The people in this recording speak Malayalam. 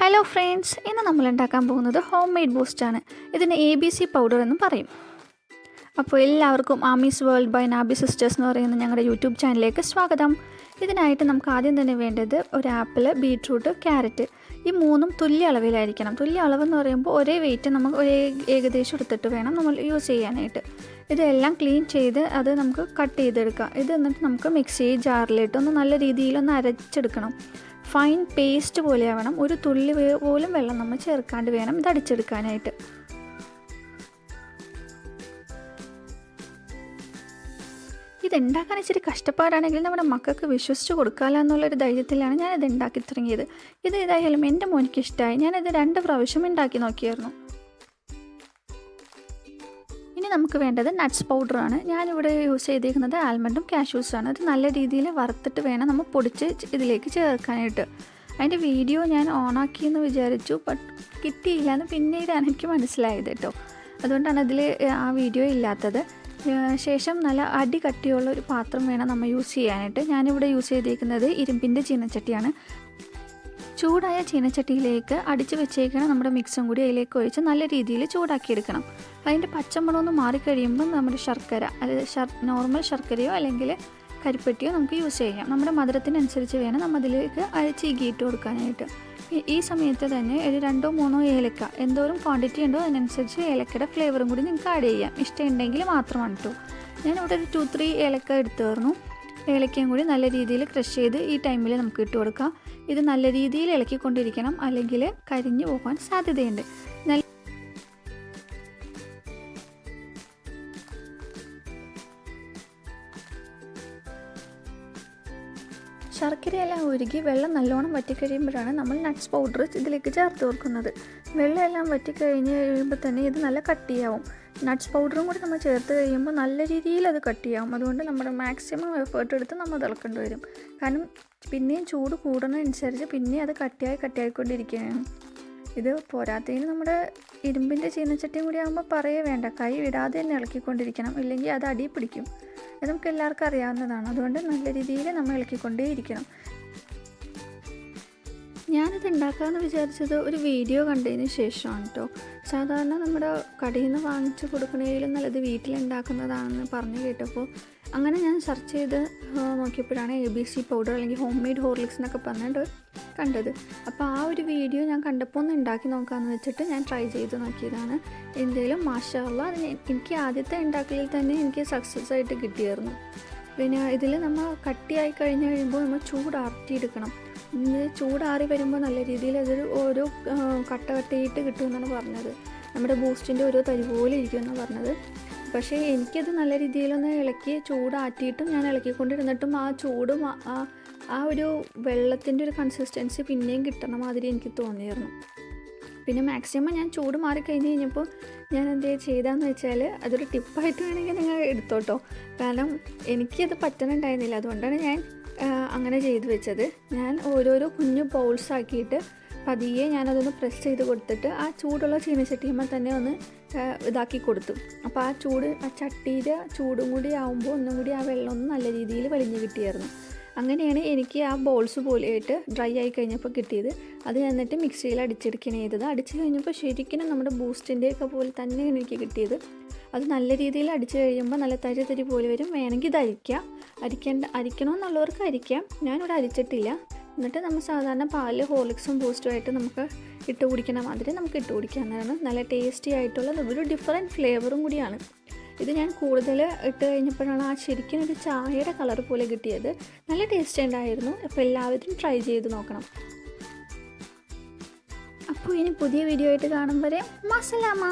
ഹലോ ഫ്രണ്ട്സ് ഇന്ന് നമ്മൾ ഉണ്ടാക്കാൻ പോകുന്നത് ഹോം മെയ്ഡ് ബൂസ്റ്റാണ് ഇതിന് എ ബി സി പൗഡർ എന്നും പറയും. അപ്പോൾ എല്ലാവർക്കും Amees world by Nabi sisters എന്ന് പറയുന്ന ഞങ്ങളുടെ യൂട്യൂബ് ചാനലിലേക്ക് സ്വാഗതം. ഇതിനായിട്ട് നമുക്ക് ആദ്യം തന്നെ വേണ്ടത് ഒരു ആപ്പിൾ ബീട്രൂട്ട് ക്യാരറ്റ് ഈ മൂന്നും തുല്യ അളവിലായിരിക്കണം. തുല്യ അളവെന്ന് പറയുമ്പോൾ ഒരേ വെയിറ്റ് നമുക്ക് ഒരേ ഏകദേശം എടുത്തിട്ട് വേണം നമ്മൾ യൂസ് ചെയ്യാനായിട്ട്. ഇതെല്ലാം ക്ലീൻ ചെയ്ത് അത് നമുക്ക് കട്ട് ചെയ്തെടുക്കാം. ഇത് എന്നിട്ട് നമുക്ക് മിക്സി ജാറിലിട്ട് ഒന്ന് നല്ല രീതിയിലൊന്ന് അരച്ചെടുക്കണം. ഫൈൻ പേസ്റ്റ് പോലെ ആവണം. ഒരു തുള്ളി പോലും വെള്ളം നമ്മൾ ചേർക്കാണ്ട് വേണം ഇത് അടിച്ചെടുക്കാനായിട്ട്. ഇത് ഉണ്ടാക്കാൻ ഇച്ചിരി കഷ്ടപ്പാടാണെങ്കിലും നമ്മുടെ മക്കൾക്ക് വിശ്വസിച്ച് കൊടുക്കാമല്ലോ എന്നുള്ളൊരു ധൈര്യത്തിലാണ് ഞാനിത് ഉണ്ടാക്കി തുടങ്ങിയത്. ഇത് ഏതായാലും എന്റെ മോനിക്ക് ഇഷ്ടമായി ഞാനിത് രണ്ട് പ്രാവശ്യം ഉണ്ടാക്കി നോക്കിയായിരുന്നു. ഇനി നമുക്ക് വേണ്ടത് നട്ട്സ് പൗഡറാണ് ഞാനിവിടെ യൂസ് ചെയ്തിരിക്കുന്നത് ആൽമണ്ടും കാഷ്യൂസാണ് അത് നല്ല രീതിയിൽ വറുത്തിട്ട് വേണം നമ്മൾ പൊടിച്ച് ഇതിലേക്ക് ചേർക്കാനായിട്ട്. അതിന്റെ വീഡിയോ ഞാൻ ഓണാക്കിയെന്ന് വിചാരിച്ചു ബട്ട് കിട്ടിയില്ല എന്ന് പിന്നീടാണ് എനിക്ക് മനസ്സിലായത് കേട്ടോ അതുകൊണ്ടാണ് അതിൽ ആ വീഡിയോ ഇല്ലാത്തത്. ശേഷം നല്ല അടി കട്ടിയുള്ള ഒരു പാത്രം വേണം നമ്മൾ യൂസ് ചെയ്യാനായിട്ട്. ഞാനിവിടെ യൂസ് ചെയ്തിരിക്കുന്നത് ഇരുമ്പിന്റെ ചീനച്ചട്ടിയാണ്. ചൂടായ ചീനച്ചട്ടിയിലേക്ക് അടിച്ചു വെച്ചേക്കണ നമ്മുടെ മിക്സും കൂടി അതിലേക്ക് ഒഴിച്ച് നല്ല രീതിയിൽ ചൂടാക്കിയെടുക്കണം. അതിന്റെ പച്ചമുളകൊന്ന് മാറിക്കഴിയുമ്പോൾ നമ്മുടെ ശർക്കര അല്ലെങ്കിൽ ശർ നോർമൽ ശർക്കരയോ അല്ലെങ്കിൽ കരിപ്പെട്ടിയോ നമുക്ക് യൂസ് ചെയ്യാം. നമ്മുടെ മധുരത്തിനനുസരിച്ച് വേണം നമ്മൾ അതിലേക്ക് ചീകിയിട്ട് കൊടുക്കാനായിട്ട്. ഈ സമയത്ത് തന്നെ ഒരു രണ്ടോ മൂന്നോ ഏലക്ക എന്തോരം ക്വാണ്ടിറ്റി ഉണ്ടോ അതിനനുസരിച്ച് ഏലക്കയുടെ ഫ്ലേവറും കൂടി നിങ്ങൾക്ക് ആഡ് ചെയ്യാം. ഇഷ്ടമുണ്ടെങ്കിൽ മാത്രമാണ് കേട്ടോ ഞാനിവിടെ ഒരു ടു ത്രീ ഏലക്ക എടുത്തു തീർന്നു ഏലക്കയും കൂടി നല്ല രീതിയിൽ ക്രഷ് ചെയ്ത് ഈ ടൈമിൽ നമുക്ക് ഇട്ട് കൊടുക്കാം. ഇത് നല്ല രീതിയിൽ ഇളക്കിക്കൊണ്ടിരിക്കണം. അല്ലെങ്കിൽ കരിഞ്ഞു പോകാൻ സാധ്യതയുണ്ട്. നല്ല ശർക്കരയെല്ലാം ഉരുകി വെള്ളം നല്ലോണം വറ്റിക്കഴിയുമ്പോഴാണ് നമ്മൾ നട്ട്സ് പൗഡർ ഇതിലേക്ക് ചേർത്ത് കൊടുക്കുന്നത്. വെള്ളമെല്ലാം വറ്റിക്കഴിഞ്ഞ് കഴിയുമ്പോൾ തന്നെ ഇത് നല്ല കട്ടിയാവും. നട്ട്സ് പൗഡറും കൂടി നമ്മൾ ചേർത്ത് കഴിയുമ്പോൾ നല്ല രീതിയിൽ അത് കട്ടിയാവും. അതുകൊണ്ട് നമ്മുടെ മാക്സിമം എഫേർട്ട് എടുത്ത് നമ്മൾ തിളക്കേണ്ടി വരും. കാരണം പിന്നെയും ചൂട് കൂടുന്നതനുസരിച്ച് പിന്നെയും അത് കട്ടിയായി കട്ടിയായിക്കൊണ്ടിരിക്കുകയാണ്. ഇത് പോരാത്തതിന് നമ്മുടെ ഇരുമ്പിന്റെ ചീനച്ചട്ടിയും കൂടി ആകുമ്പോൾ പറയേ വേണ്ട. കൈ വിടാതെ തന്നെ ഇളക്കിക്കൊണ്ടിരിക്കണം. ഇല്ലെങ്കിൽ അത് അടി പിടിക്കും. അത് നമുക്ക് എല്ലാവർക്കും അറിയാവുന്നതാണ്. അതുകൊണ്ട് നല്ല രീതിയിൽ നമ്മൾ ഇളക്കിക്കൊണ്ടേയിരിക്കണം. ഞാനിത് ഉണ്ടാക്കാമെന്ന് വിചാരിച്ചത് ഒരു വീഡിയോ കണ്ടതിന് ശേഷമാണ് കേട്ടോ സാധാരണ നമ്മുടെ കടയിൽ നിന്ന് വാങ്ങിച്ച് കൊടുക്കുന്നതിലും നല്ലത് വീട്ടിലുണ്ടാക്കുന്നതാണെന്ന് പറഞ്ഞു കേട്ടപ്പോൾ അങ്ങനെ ഞാൻ സെർച്ച് ചെയ്ത് നോക്കിയപ്പോഴാണ് എ ബി സി പൗഡർ അല്ലെങ്കിൽ ഹോം മെയ്ഡ് ഹോർലിക്സ് എന്നൊക്കെ പറഞ്ഞിട്ട് കണ്ടത്. അപ്പോൾ ആ ഒരു വീഡിയോ ഞാൻ കണ്ടപ്പോൾ ഒന്ന് ഉണ്ടാക്കി നോക്കാമെന്ന് വെച്ചിട്ട് ഞാൻ ട്രൈ ചെയ്ത് നോക്കിയതാണ്. എന്തെങ്കിലും മാഷാള്ള അതിന് എനിക്ക് ആദ്യത്തെ ഉണ്ടാക്കലിൽ തന്നെ എനിക്ക് സക്സസ് ആയിട്ട് കിട്ടിയായിരുന്നു. പിന്നെ ഇതിൽ നമ്മൾ കട്ടിയായി കഴിഞ്ഞ് കഴിയുമ്പോൾ നമ്മൾ ചൂടാർത്തിയെടുക്കണം. ഇത് ചൂടാറി വരുമ്പോൾ നല്ല രീതിയിൽ അതൊരു ഓരോ കട്ട കട്ടയിട്ട് കിട്ടുമെന്നാണ് പറഞ്ഞത്. നമ്മുടെ ബൂസ്റ്റിന്റെ ഓരോ തരി പോലെ ഇരിക്കുമെന്നാണ് പറഞ്ഞത്. പക്ഷേ എനിക്കത് നല്ല രീതിയിലൊന്ന് ഇളക്കി ചൂടാറ്റിയിട്ടും ഞാൻ ഇളക്കിക്കൊണ്ടിരുന്നിട്ടും ആ ചൂടും ആ- ആ ഒരു വെള്ളത്തിന്റെ ഒരു കൺസിസ്റ്റൻസി പിന്നെയും കിട്ടണ മാതിരി എനിക്ക് തോന്നിയിരുന്നു. പിന്നെ മാക്സിമം ഞാൻ ചൂട് മാറിക്കഴിഞ്ഞ് കഴിഞ്ഞപ്പോൾ ഞാൻ എന്ത് ചെയ്താന്ന് വെച്ചാൽ അതൊരു ടിപ്പായിട്ട് വേണമെങ്കിൽ നിങ്ങൾ എടുത്തോട്ടോ. കാരണം എനിക്കത് പറ്റണുണ്ടായിരുന്നില്ല. അതുകൊണ്ടാണ് ഞാൻ അങ്ങനെ ചെയ്ത് വെച്ചത്. ഞാൻ ഓരോരോ കുഞ്ഞു ബൗൾസ് ആക്കിയിട്ട് പതിയെ ഞാനതൊന്ന് പ്രസ് ചെയ്ത് കൊടുത്തിട്ട് ആ ചൂടുള്ള ചീനച്ചട്ടിയുമ്പോൾ തന്നെ ഒന്ന് ഇതാക്കി കൊടുത്തു. അപ്പോൾ ആ ചൂട് ആ ചട്ടിയുടെ ചൂടും കൂടി ആവുമ്പോൾ ഒന്നും കൂടി ആ വെള്ളം ഒന്ന് നല്ല രീതിയിൽ വലിഞ്ഞു കിട്ടിയായിരുന്നു. അങ്ങനെയാണ് എനിക്ക് ആ ബോൾസ് പോലെയായിട്ട് ഡ്രൈ ആയി കഴിഞ്ഞപ്പോൾ കിട്ടിയത്. അത് എന്നിട്ട് മിക്സിയിൽ അടിച്ചെടുക്കണം ചെയ്തത്. അടിച്ചു കഴിഞ്ഞപ്പോൾ ശരിക്കും നമ്മുടെ ബൂസ്റ്റിന്റെയൊക്കെ പോലെ തന്നെയാണ് എനിക്ക് കിട്ടിയത്. അത് നല്ല രീതിയിൽ അടിച്ചു കഴിയുമ്പോൾ നല്ല തരി തരി പോലെ വരും. വേണമെങ്കിൽ ഇത് അരിക്കാം. അരിക്കേണ്ട അരിക്കണമെന്നുള്ളവർക്ക് അരിക്കാം ഞാനിവിടെ അരിച്ചിട്ടില്ല. എന്നിട്ട് നമ്മൾ സാധാരണ പാൽ ഹോർലിക്സും ബൂസ്റ്റുമായിട്ട് നമുക്ക് ഇട്ട് കുടിക്കുന്ന മാതിരി നമുക്ക് ഇട്ട് കുടിക്കാവുന്നതാണ് നല്ല ടേസ്റ്റി ആയിട്ടുള്ള ഒരു ഡിഫറെന്റ് ഫ്ലേവറും കൂടിയാണ്. ഇത് ഞാൻ കൂടുതൽ ഇട്ട് കഴിഞ്ഞപ്പോഴാണ് ആ ശരിക്കും ഒരു ചായയുടെ കളർ പോലെ കിട്ടിയത്. നല്ല ടേസ്റ്റ് ഉണ്ടായിരുന്നു. അപ്പോൾ എല്ലാവരും ട്രൈ ചെയ്ത് നോക്കണം. അപ്പോൾ ഇനി പുതിയ വീഡിയോ ആയിട്ട് കാണും വരെ. മസലാമ.